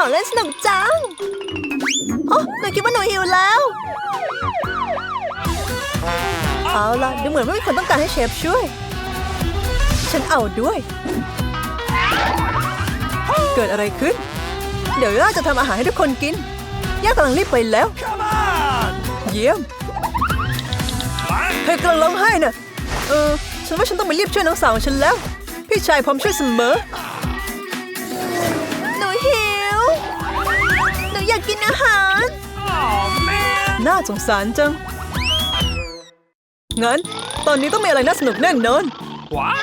ของเล่นสนุกจัง โอ้หนูคิดว่าหนูหิวแล้ว เอาล่ะ ดูเหมือนว่ามีคนต้องการให้เชฟช่วย ฉันเอาด้วย เกิดอะไรขึ้น เดี๋ยวย่าจะทำอาหารให้ทุกคนกิน ย่ากำลังรีบไปแล้ว เยี่ยมเธอกำลังร้องไห้น่ะ เออ ฉันว่าฉันต้องไปรีบช่วยน้องสาวของฉันแล้ว พี่ชายพร้อมช่วยเสมอ น่าสงสารจัง งั้น ตอนนี้ต้องมีอะไรน่าสนุกแน่นอน What?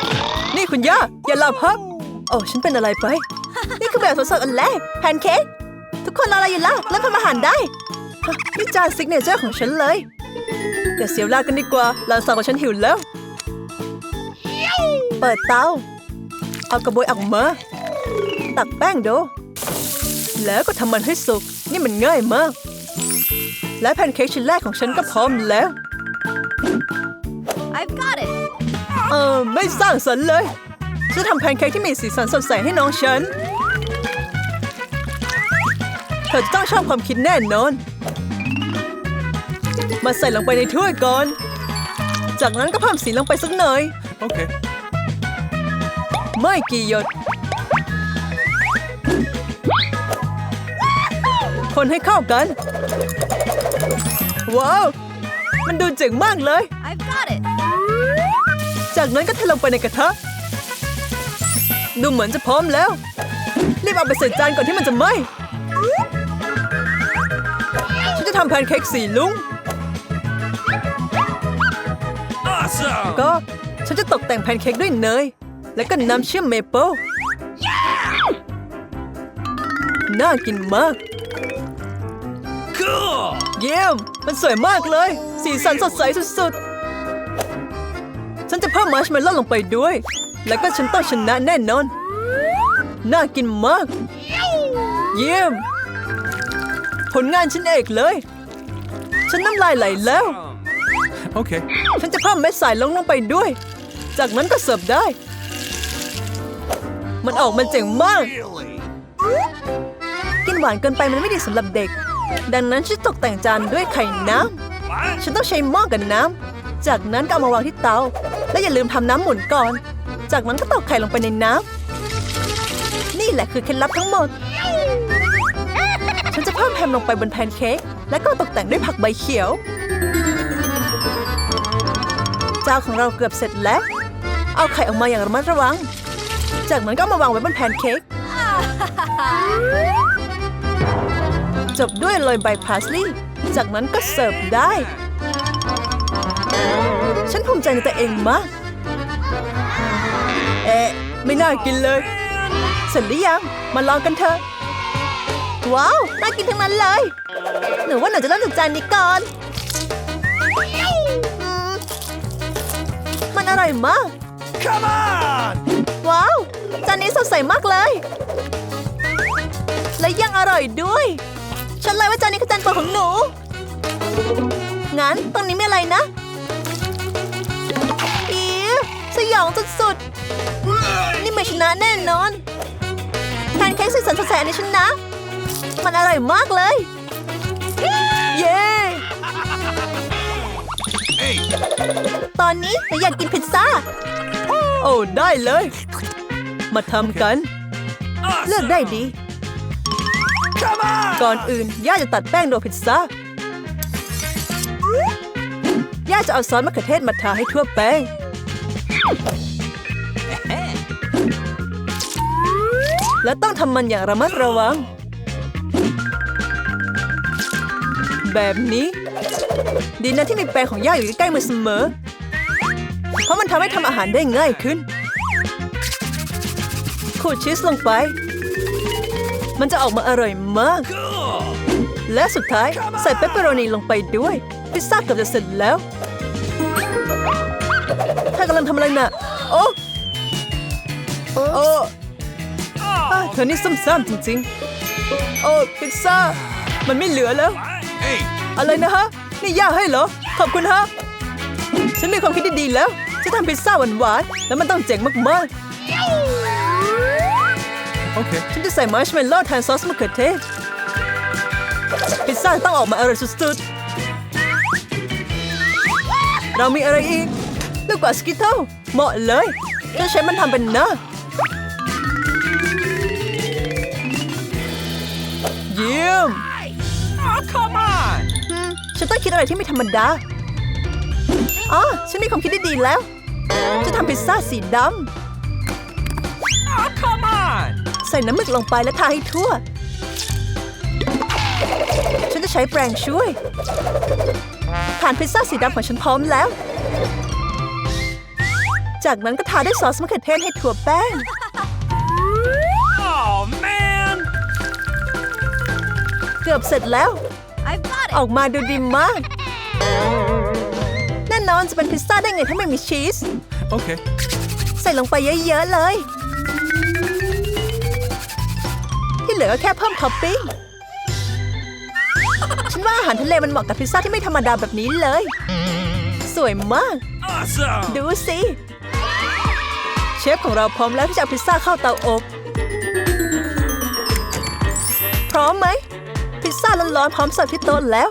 นี่คุณย่า อย่าหลับฮะโอ้ฉันเป็นอะไรไป นี่คือแบบทดสอบอันแรกแพนเค้กทุกคนรออะไรอยู่ล่ะเริ่มทำอาหารได้ฮะนี่จานซิกเนเจอร์ของฉันเลย เดี๋ยวเสียเวลากันดีกว่าหลานสาวของฉันหิวแล้ว เปิดเตา เอากระบวยออกมา ตักแป้งดู แล้วก็ทำมันให้สุก นี่มันง่ายมาก และแพนเค้กชิ้นแรกของฉันก็พร้อมแล้ว I've got it. เออไม่สร้างสรรค์เลย ฉันทำแพนเค้กที่มีสีสันสดใสให้น้องฉัน เธอจะต้องชอบความคิดแน่นอน มาใส่ลงไปในถ้วยก่อน จากนั้นก็เพิ่มสีลงไปสักหน่อย Okay. ไม่กี่หยด คนให้เข้ากัน ว้าว มันดูเจ๋งมากเลย I've got it. จากนั้นก็เทลงไปในกระทะ ดูเหมือนจะพร้อมแล้ว รีบเอาไปใส่จานก่อนที่มันจะไหม้ฉันจะทำแพนเค้กสีลุ้ง Awesome! ก็ฉันจะตกแต่งแพนเค้กด้วยเนย และก็น้ำเชื่อมเมเปิลน่ากินมาก Cool! เยี่ยม มันสวยมากเลย สีสันสดใสสุดๆ ฉันจะเพิ่มมาร์ชเมลโล่ลงไปด้วย แล้วก็ฉันต้องชนะแน่นอน น่ากินมาก เยี่ยม ผลงานฉันเอกเลย ฉันน้ำลายไหลแล้ว Okay. ฉันจะเพิ่มเม็ดสายลงลงไปด้วย จากนั้นก็เสิร์ฟได้ มันออกมาเจ๋งมาก Really? กินหวานเกินไปมันไม่ดีสำหรับเด็ก ดังนั้นฉันตกแต่งจานด้วยไข่น้ำ What? ฉันต้องใช้หม้อกับน้ำ จากนั้นก็เอามาวางที่เตา และอย่าลืมทำน้ำหมุนก่อน จากนั้นก็ตอกไข่ลงไปในน้ำ นี่แหละคือเคล็ดลับทั้งหมด ฉันจะเพิ่มแฮมลงไปบนแพนเค้ก และก็ตกแต่งด้วยผักใบเขียว เจ้าของเราเกือบเสร็จแล้ว เอาไข่ออกมาอย่างระมัดระวัง จากนั้นก็เอามาวางไว้บนแพนเค้ก จบด้วยโรยใบพาสลีย์จากนั้นก็เสิร์ฟได้ ฉันภูมิใจในตัวเองมาก เอ๊ะ ไม่น่ากินเลยเสร็จหรือยังมาลองกันเถอะ ว้าว น่ากินทั้งนั้นเลย หนูว่าหนูจะเริ่มจากจานนี้ก่อนอืมมันอร่อยมาก Come on! ว้าว จานนี้สดใสมากเลย และยังอร่อยด้วย ฉันเลยว่าจานนี้คือจานโปรดของหนู งั้นตรงนี้มีอะไรนะ อีสยองสุดๆ นี่ไม่ชนะแน่นอนแพนเค้กสีสันสดใสอันนี้ชนะ มันอร่อยมากเลย เย้ Hey! ตอนนี้หนูอยากกินพิซซ่า โอ้ได้เลย มาทำกัน เลือก Awesome! ได้ดี Come on! ก่อนอื่น ย่าจะตัดแป้งโดพิซซ่า ย่าจะเอาซอสมะเขือเทศมาทาให้ทั่วแป้ง และต้องทำมันอย่างระมัดระวัง แบบนี้ ดีนะที่มีแปรงของย่าอยู่ใกล้มือเสมอ เพราะมันทำให้ทำอาหารได้ง่ายขึ้น ขูดชีสลงไป มันจะออกมาอร่อยมาก Cool! และสุดท้ายใส่เปปเปอโรนีลงไปด้วย พิซซ่าเกือบจะเสร็จแล้วถ้ากำลังทำอะไรน่ะ โอ้โอ้อะ Oh! เธอนี่ซุ่มซ่ามจริงๆ โอ้พิซซ่า มันไม่เหลือแล้ว Hey! อะไรนะฮะ นี่ย่าให้เหรอ ขอบคุณฮะ ฉันมีความคิดดีๆแล้ว จะทำพิซซ่าหวานๆ แล้วมันต้องเจ๋งมากๆ Okay. ฉันจะใส่มาร์ชเมลโล่แทนซอสมะเขือเทศ พิซซ่าต้องออกมาอร่อยสุดๆ เรามีอะไรอีกลูกกว่าสกิทเทิลเหมาะเลยจะใช้มันทำเป็นหน้าเยี่ยม Oh, come on. อืมฉันต้องคิดอะไรที่ไม่ธรรมดา อ๋อ ฉันมีความคิดที่ดีแล้ว จะทำพิซซ่าสีด Oh, come on. ำ ใส่น้ำหมึกลงไปและทาให้ทั่ว ฉันจะใช้แปรงช่วยฐานพิซซ่าสีดำของฉันพร้อมแล้ว จากนั้นก็ทาด้วยซอสมะเขือเทศให้ทั่วแป้ง Oh, man. เกือบเสร็จแล้ว I've got ออกมาดูดีมาก แน่นอนจะเป็นพิซซ่าได้ไงถ้าไม่มีชีส Okay. ใส่ลงไปเยอะ ๆ เลย เหลือก็แค่เพิ่มท็อปปิ้ง ฉันว่าอาหารทะเลมันเหมาะกับพิซซ่าที่ไม่ธรรมดาแบบนี้เลย สวยมาก Awesome. ดูสิ เชฟของเราพร้อมแล้วที่จะเอาพิซซ่าเข้าเตาอบ พร้อมไหม พิซซ่าร้อนๆพร้อมเสิร์ฟที่โต๊ะแล้ว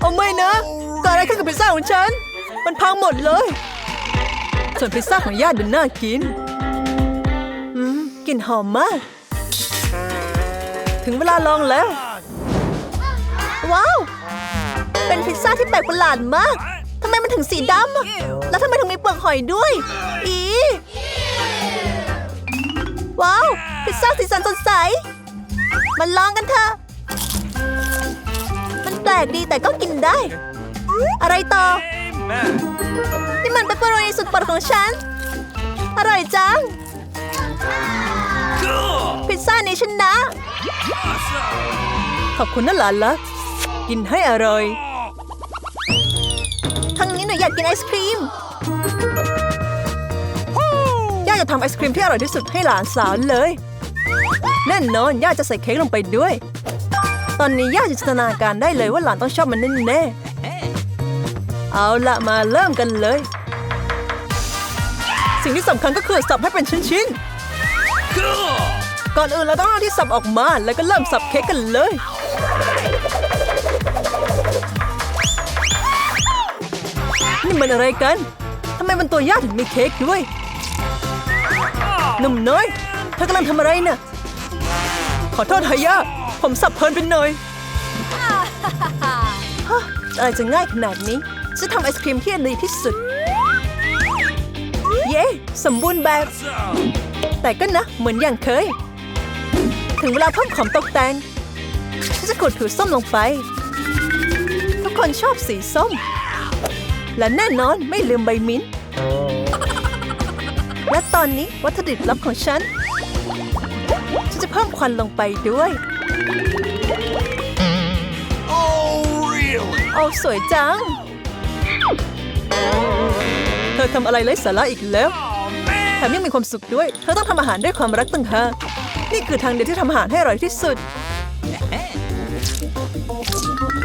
เอาไม่นะเกิดอะไรขึ้นกับพิซซ่าของฉัน มันพังหมดเลย ส่วนพิซซ่าของญาติดูน่ากิน อืมกลิ่นหอมมาก ถึงเวลาลองแล้ว ว้าว เป็นพิซซ่าที่แปลกประหลาดมาก ทำไมมันถึงสีดำอะแล้วทำไมถึงมีเปลือกหอยด้วย อี ว้าว พิซซ่าสีสันสดใสมาลองกันเถอะ มันแปลกดีแต่ก็กินได้ อะไรต่อ Amen. นี่มันเปปเปอโรนีสุดโปรดของฉัน อร่อยจัง Cool. พิซซ่านี้ฉันนะ Awesome. ขอบคุณนะหลานละกินให้อร่อยทางนี้หนูอยากกินไอศครีมย่าจะทำไอศครีมที่อร่อยที่สุดให้หลานสาวเลย แน่นอนย่าจะใส่เค้กลงไปด้วย ตอนนี้ย่าจินตนาการได้เลยว่าหลานต้องชอบมันแน่ๆเอาละมาเริ่มกันเลย สิ่งที่สำคัญก็คือสับให้เป็นชิ้น Cool. ๆก่อนอื่นเราต้องเอาที่สับออกมาแล้วก็เริ่มสับเค้กกันเลย นี่มันอะไรกันทำไมมันตัวยากถึงมีเค้กด้วยหนุ่มน้อยเธอกำลังทำอะไรน่ะขอโทษฮายาผมสับเพลินไปหน่อยฮะอะไรจะง่ายขนาดนี้จะทำไอศครีมที่ดีที่สุด เย้ สมบูรณ์แบบ Awesome. แต่ก็นะ เหมือนอย่างเคย ถึงเวลาเพิ่มของตกแต่งฉันจะกดผิวส้มลงไป ทุกคนชอบสีส้ม และแน่นอนไม่ลืมใบมิ้นท์และตอนนี้วัตถุดิบลับของฉัน ฉันจะเพิ่มควันลงไปด้วย Oh, really? โอ้สวยจัง เธอทำอะไรไร้สาระอีกแล้ว Oh, แถ man. มยังมีความสุขด้วย เธอต้องทำอาหารด้วยความรักต่างหาก นี่คือทางเดียวที่ทำอาหารให้อร่อยที่สุด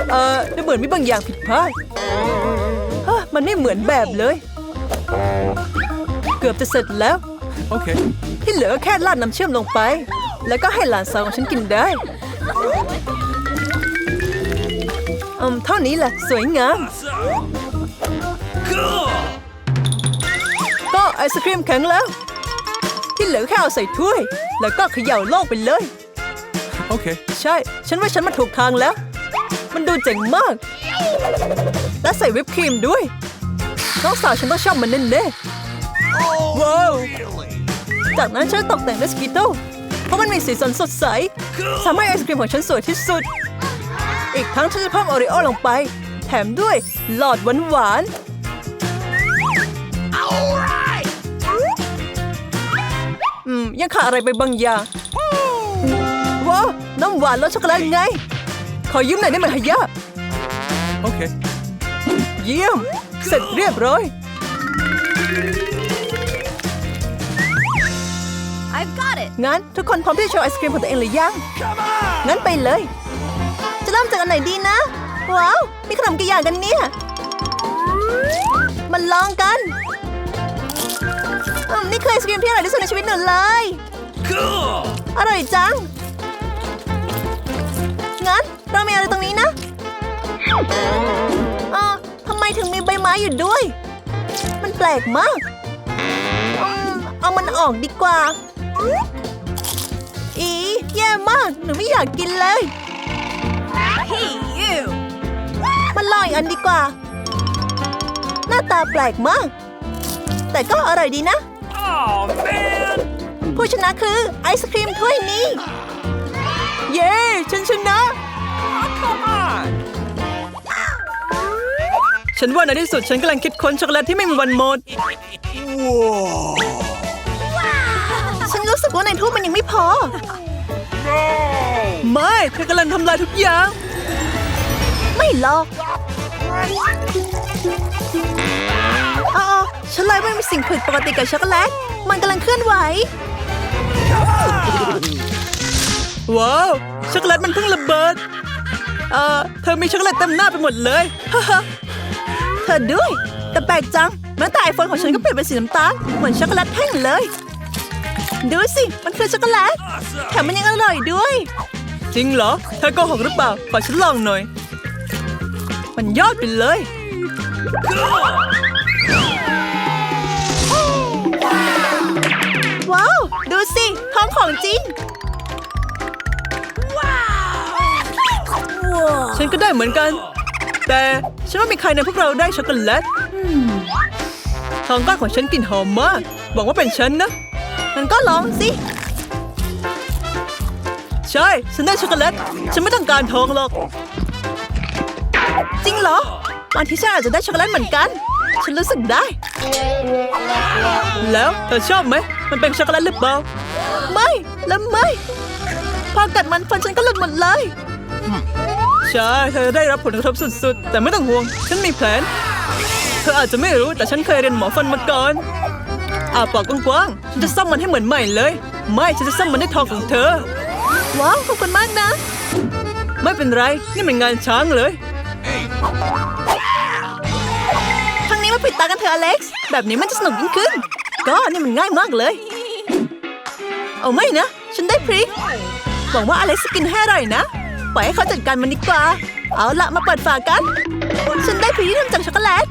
เอ่อดูเหมือนมีบางอย่างผิดพลาดฮะมันไม่เหมือนแบบเลย เกือบจะเสร็จแล้ว Okay. ที่เหลือก็แค่ราดน้ำเชื่อมลงไป แล้วก็ให้หลานสาวของฉันกินได้อืมเท่านี้แหละสวยงาม Awesome. Cool. ก็ไอศครีมแข็งแล้ว ที่เหลือแค่เอาใส่ถ้วย แล้วก็เขย่าโลกไปเลย Okay. ใช่ ฉันว่าฉันมาถูกทางแล้ว มันดูเจ๋งมาก และใส่วิปครีมด้วย น้องสาวฉันต้องชอบมันแน่ๆว้าว Really? จากนั้นฉันตกแต่งด้วยสกิตเติลเพราะมันมีสีสันสดใส Cool. ทำให้ไอศครีมของฉันสวยที่สุด อีกทั้งฉันจะเพิ่มโอริโอลงไป แถมด้วยหลอดหวานๆ ยังขาดอะไรไปบางอย่างว้าวน้ำหวานรสช็อกโกแลตไง ขอยืมหน่อยได้ไหมฮะยะ Okay. เยี่ยม เสร็จเรียบร้อย I've got it. งั้นทุกคนพร้อมที่จะโชว์ไอศครีมของตัวเองหรือยัง Come on. งั้นไปเลย จะเริ่มจากอันไหนดีนะ ว้าว มีขนมกี่อย่างกันเนี่ย มันลองกันอืม นี่คือไอศกรีมที่อร่อยที่สุดในชีวิตหนูเลย Cool. อร่อยจัง งั้นเรามีอะไรตรงนี้นะเออทำไมถึงมีใบไม้อยู่ด้วย มันแปลกมากอืมเอามันออกดีกว่า อีแย่มาก หนูไม่อยากกินเลย Hey, you. มันลอยอันดีกว่า หน้าตาแปลกมาก แต่ก็อร่อยดีนะ Oh man. ผู้ชนะคือไอศครีมถ้วยนี้ เย้ ฉันชนะ Come on. ฉันว่าในที่สุดฉันกำลังคิดค้นช็อกโกแลตที่ไม่มีวันหมด Whoa. ฉันรู้สึกว่าในทูบมันยังไม่พอ No. ไม่เธอกำลังทำลายทุกอย่าง ไม่หรอกอ๋อ ฉันเลยไม่มีสิ่งผิดปกติกับช็อกโกแลต มันกำลังเคลื่อนไหว ว้าว ช็อกโกแลตมันเพิ่งระเบิด เอ่อ เธอมีช็อกโกแลตเต็มหน้าไปหมดเลย เธอด้วย แต่แปลกจังแม้แต่ไอโฟนของฉันก็เปลี่ยนเป็นสีน้ำตาล เหมือนช็อกโกแลตแท่งเลย ดูสิ มันคือช็อกโกแลต แถมมันยังอร่อยด้วย จริงเหรอ เธอโกหกหรือเปล่า ขอฉันลองหน่อย มันยอดไปเลย สิ ท้องของจริง ว้าว ฉันก็ได้เหมือนกัน แต่ฉันว่ามีใครในพวกเราได้ช็อกโกแลตทองก้อนของฉันกลิ่นหอมมากหวังว่าเป็นฉันนะงั้นก็ลองสิ ใช่ ฉันได้ช็อกโกแลต ฉันไม่ต้องการทองหรอก จริงเหรอบางทีฉันอาจจะได้ช็อกโกแลตเหมือนกัน ฉันรู้สึกได้ แล้วเธอชอบไหม มันเป็นช็อกโกแลตหรือเปล่า ไม่ แล้วไม่ พอกัดมันฟันฉันก็หลุดหมดเลย ใช่ เธอได้รับผลกระทบสุดๆ แต่ไม่ต้องห่วง ฉันมีแผน เธออาจจะไม่รู้แต่ฉันเคยเรียนหมอฟันมาก่อนอาปากกว้างๆ ฉันจะซ่อมมันให้เหมือนใหม่เลย ไม่ ฉันจะซ่อมมันด้วยทองของเธอ ว้าว ขอบคุณมากนะ ไม่เป็นไร นี่มันงานช้างเลยครั้งนี้มาปิดตากันเถอะอเล็กซ์ แบบนี้มันจะสนุกยิ่งขึ้น ก็นี่มันง่ายมากเลย เอาไม่นะ ฉันได้พริกหวังว่าอเล็กซ์จะกินให้อร่อยนะ ปล่อยให้เขาจัดการมันดีกว่า เอาละมาเปิดฝากัน ฉันได้พริกที่ทำจากช็อกโกแลต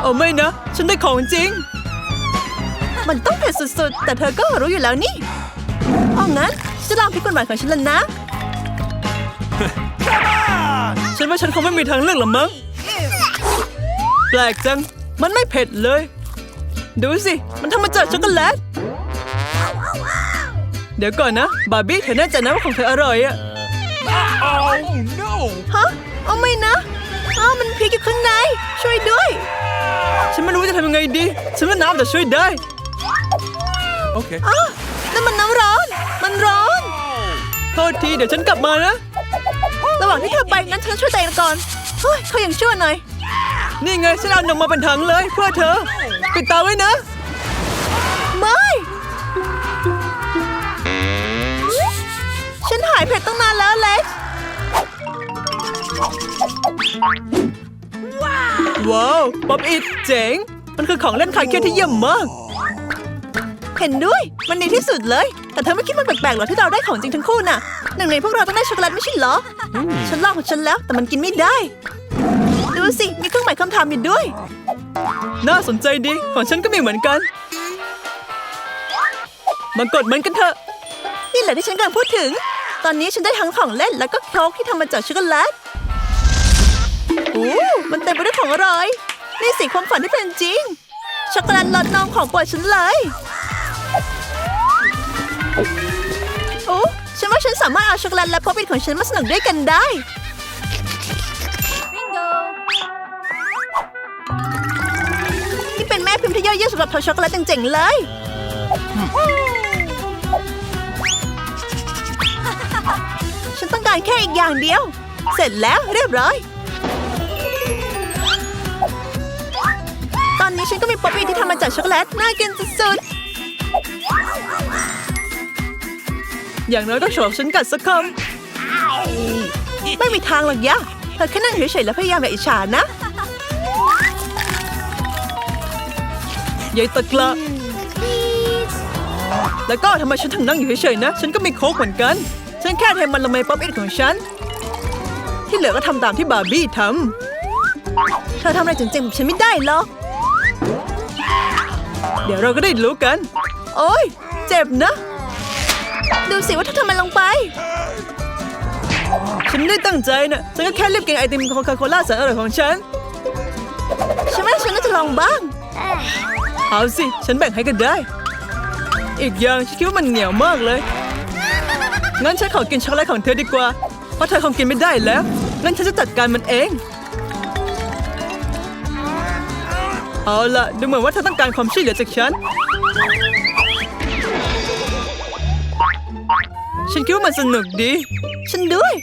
เอาไม่นะ ฉันได้ของจริง มันต้องเผ็ดสุดๆ แต่เธอก็รู้อยู่แล้วนี่เอางั้นฉันจะลองพริกหวานของฉันแล้วนะ ฉันว่าฉันคงไม่มีทางเลือกหรอกมั้ง แปลกจัง มันไม่เผ็ดเลย ดูสิ มันทำมาจากช็อกโกแลต เดี๋ยวก่อนนะ บาร์บี้เธอแน่ใจนะว่าของเธออร่อยอะ Oh no. ฮะเอาไม่นะอ้าวมันพริกอยู่ข้างใน ช่วยด้วย ฉันไม่รู้จะทำยังไงดี ฉันว่าน้ำจะช่วยได้ Okay. อ้าวนั่นมันน้ำร้อน มันร้อน โทษที เดี๋ยวฉันกลับมานะ ระหว่างที่เธอไปงั้นฉันช่วยตัวเองก่อน เฮ้ยเขายังชั่วหน่อย นี่ไงฉันเอานมมาเป็นถังเลย เพื่อเธอ ปิดตาไว้นะ ไม่ ฉันหายเผ็ดตั้งนานแล้วเล็กว้าวป๊อปอิดเจ๋ง มันคือของเล่นคลายเครียดที่เยี่ยมมาก เห็นด้วย มันดีที่สุดเลย แต่เธอไม่คิดมันแปลกๆหรอที่เราได้ของจริงทั้งคู่น่ะ หนึ่งในพวกเราต้องได้ช็อกโกแลตไม่ใช่เหรอ ฉันลองของฉันแล้วแต่มันกินไม่ได้ ดูสิ มีเครื่องหมายคำถามอยู่ด้วย น่าสนใจดี ของฉันก็มีเหมือนกัน มากดมันกันเถอะ นี่แหละที่ฉันกำลังพูดถึง ตอนนี้ฉันได้ทั้งของเล่นแล้วก็โค้กที่ทำมาจากช็อกโกแลตโอ้มันเต็มไปด้วยของอร่อย นี่สิความฝันที่เป็นจริง ช็อกโกแลตรสนมของโปรดฉันเลยโอ้ฉันว่าฉันสามารถเอาช็อกโกแลตและป๊อปปิ้ของฉันมาสนุกด้วยกันได้ เยอดเยี่ยมสำหรับทอช็อกโกแลตเจ๋งๆเลย ฉันต้องการแค่อีกอย่างเดียว เสร็จแล้วเรียบร้อย ตอนนี้ฉันก็มีป๊อปปี้ที่ทำมาจากช็อกโกแลตน่ากินสุดๆ อย่างน้อยต้องโฉบฉันกัดสักคำไม่มีทางหรอกยะเธอแค่นั่งเฉยๆแล้วพยายามอย่าอิจฉานะ ยายตะกละแล้วก็ทำไมฉันถึงนั่งอยู่เฉยๆนะ ฉันก็มีโค้กเหมือนกัน ฉันแค่เทมันลงในป๊อปอิทของฉัน ที่เหลือก็ทำตามที่บาร์บี้ทำเธอทำอะไรจริงๆแบบฉันไม่ได้หรอกเดี๋ยวเราก็ได้รู้กัน โอ๊ยเจ็บนะ ดูสิว่าเธอทำมันลงไป ฉันไม่ได้ตั้งใจนะฉันก็แค่รีบกินไอติมโคคาโคล่าแสนอร่อยของฉัน ฉันว่าฉันน่าจะลองบ้าง เอาสิ ฉันแบ่งให้ก็ได้ อีกอย่างฉันคิดว่ามันเหนียวมากเลย งั้นฉันขอกินช็อกโกแลตของเธอดีกว่า เพราะเธอคงกินไม่ได้แล้ว งั้นฉันจะจัดการมันเอง เอาล่ะดูเหมือนว่าเธอต้องการความช่วยเหลือจากฉัน ฉันคิดว่ามันสนุกดี ฉันด้วย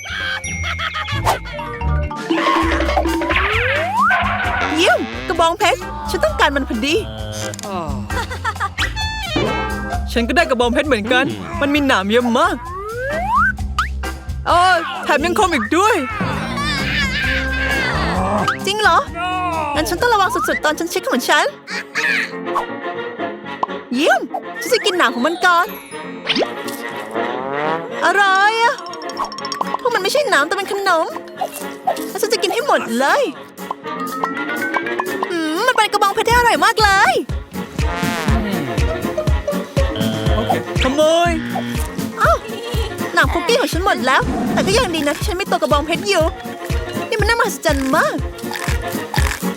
เยี่ยมกระบองเพชร ฉันต้องการมันพอดี ฉันก็ได้กระบองเพชรเหมือนกัน มันมีหนามเยอะมากอ๋อแถมยังคมอีกด้วย จริงเหรอ งั้นฉันต้องระวังสุดๆ ตอนฉันเช็คของฉัน เยี่ยม ฉันจะกินหนามของมันก่อน อร่อยอะพวกมันไม่ใช่หนามแต่เป็นขนมแล้วฉันจะกินให้หมดเลยอืมมันเป็นกระบองเพชรที่อร่อยมากเลย โมยอ้าวหนังคุกกี้ของฉันหมดแล้ว แต่ก็ยังดีนะที่ฉันไม่ตัวกระบองเพชรอยู่ นี่มันน่ามหัศจรรย์มาก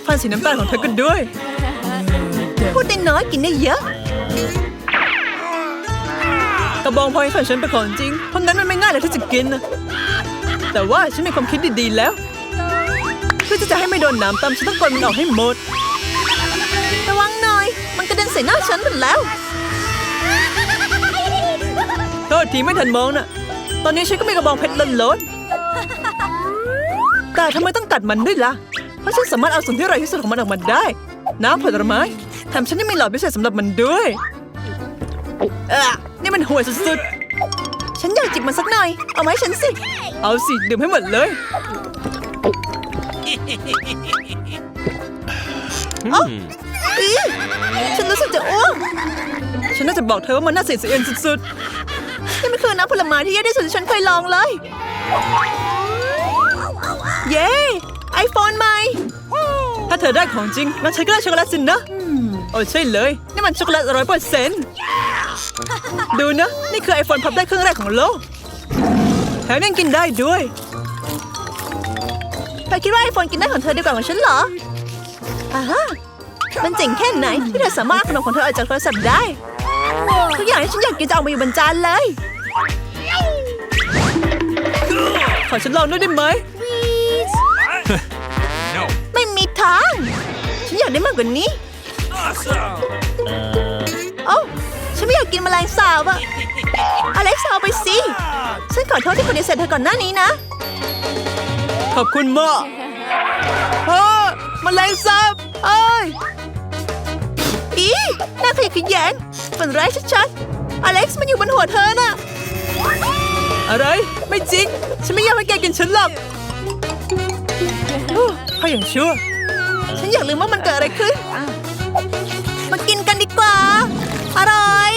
ฟันสีน้ำตาลของเธอก็ด้วย พูดได้น้อยกินได้เยอะ กระบองเพชรของฉันเป็นของจริง เพราะงั้นมันไม่ง่ายเลยที่จะกินนะแต่ว่าฉันมีความคิดดีๆแล้ว เพื่อที่จะให้ไม่โดนน้ำตำฉันต้องกดมันออกให้หมด ระวังหน่อย มันกระเด็นใส่หน้าฉันหมดแล้วโทษทีไม่ทันมองน่ะ ตอนนี้ฉันก็มีกระบองเพชรล้นๆแต่ทำไมต้องตัดมันด้วยล่ะ เพราะฉันสามารถเอาส่วนที่อร่อยที่สุดของมันออกมาได้ น้ำผลไม้แถมฉันยังมีหลอดพิเศษสำหรับมันด้วยเออนี่มันห่วยสุดๆ ฉันอยากจิบมันสักหน่อย เอาไหมาให้ฉันสิ เอาสิดื่มให้หมดเลย Hmm. อีฉันรู้สึกจะอ้วก ฉันน่าจะบอกเธอว่ามันน่าเสียดสีเอ็นสุดๆ นี่มันคือน้ำผลไม้ที่แย่ที่สุดที่ฉันเคยลองเลย เย้ไอโฟนใหม่ ถ้าเธอได้ของจริงงั้นฉันก็ได้ช็อกโกแลตสินนะโอ้ใช่เลย นี่มันช็อกโกแลตร้อยเปอร์เซ็นต์ดูนะ นี่คือไอโฟนพับได้เครื่องแรกของโลก แถมยังกินได้ด้วยเธอคิดว่าไอโฟนกินได้ของเธอดีกว่าของฉันเหรออ่าฮะมันเจ๋งแค่ไหนที่เธอสามารถเอาขนมของเธอออกจากโทรศัพท์ได้ ทุกอย่างที่ฉันอยากกินจะเอามาอยู่บนจานเลย ขอฉันลองด้วยได้ไหม No. ไม่มีทาง ฉันอยากได้มากกว่านี้ Awesome. โอ้าฉันไม่อยากกินแมลงสาบอะอเล็กซ์เอาไปสิ ฉันขอโทษที่ปฏิเสธเธอก่อนหน้านี้นะ ขอบคุณมากเฮ้อแมลงสาบเอ้ย อีน่าขยะแขยงฝันร้ายชัดๆ อเล็กซ์มันอยู่บนหัวเธอน่ะ อะไร ไม่จริง ฉันไม่อยากให้แกกินฉันหรอกโอ้เขาอย่างชั่ว ฉันอยากลืมว่ามันเกิดอะไรขึ้น มากินกันดีกว่า อร่อย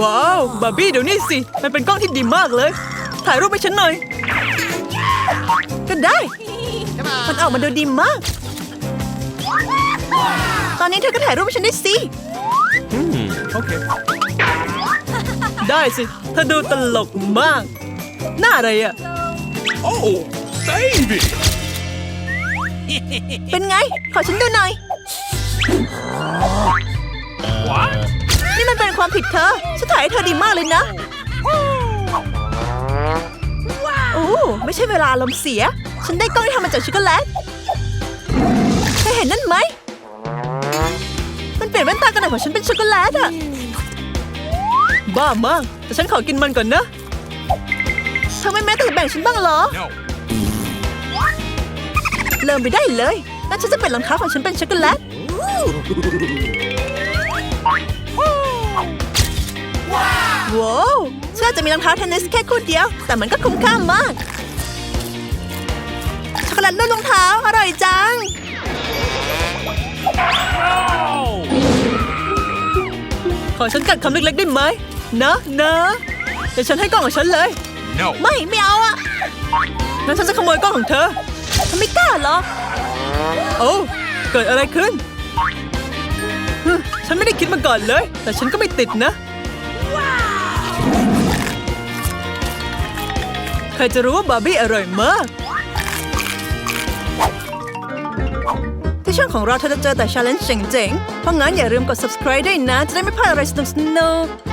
ว้าว บาร์บี้เดี๋ยวนี้สิ มันเป็นกล้องที่ดีมากเลย ถ่ายรูปให้ฉันหน่อย ก็ได้ มันออกมาดูดีมาก ตอนนี้เธอก็ถ่ายรูปให้ฉันได้สิ Hmm. Okay. ได้สิเธอดูตลกมาก หน้าอะไรอะ Oh, baby. เป็นไง ขอฉันดูหน่อย What? นี่มันเป็นความผิดเธอ ฉันถ่ายให้เธอดีมากเลยนะ โอ้ไม่ใช่เวลาลมณ์เสีย ฉันได้กล้องที่ทำมาจากช็อกโกแลต เธอเห็นนั่นไหม กันหน่อยของฉันเป็นช็อกโกแลตอะบ้ามาก แต่ฉันขอกินมันก่อนนะเธอไม่แม้แต่จะแบ่งฉันบ้างเหรอ No. เริ่มไปได้เลยงั้นฉันจะเปลี่ยนรองเท้าของฉันเป็นช็อกโกแลตว้าวฉันอาจจะมีรองเท้าเทนนิสแค่คู่เดียว แต่มันก็คุ้มค่ามาก ช็อกโกแลตนุ่นรองเท้าอร่อยจัง ฉันกัดคำเล็กๆได้ไหมนะนะเดี๋ยวฉันให้กล้องของฉันเลย No. ไม่ไม่เอาอะงั้นฉันจะขโมยกล้องของเธอฉันไม่กล้าหรอกโอ้เกิดอะไรขึ้นฮึฉันไม่ได้คิดมาก่อนเลย แต่ฉันก็ไม่ติดนะ ใครจะรู้ว่าบาร์บี้อร่อยมาก ที่ช่องของเราเธอจะเจอแต่ชาเลนจ์เจ๋งๆ เพราะงั้นอย่าลืมกด subscribe ด้วยนะ จะได้ไม่พลาดอะไรสนุกๆ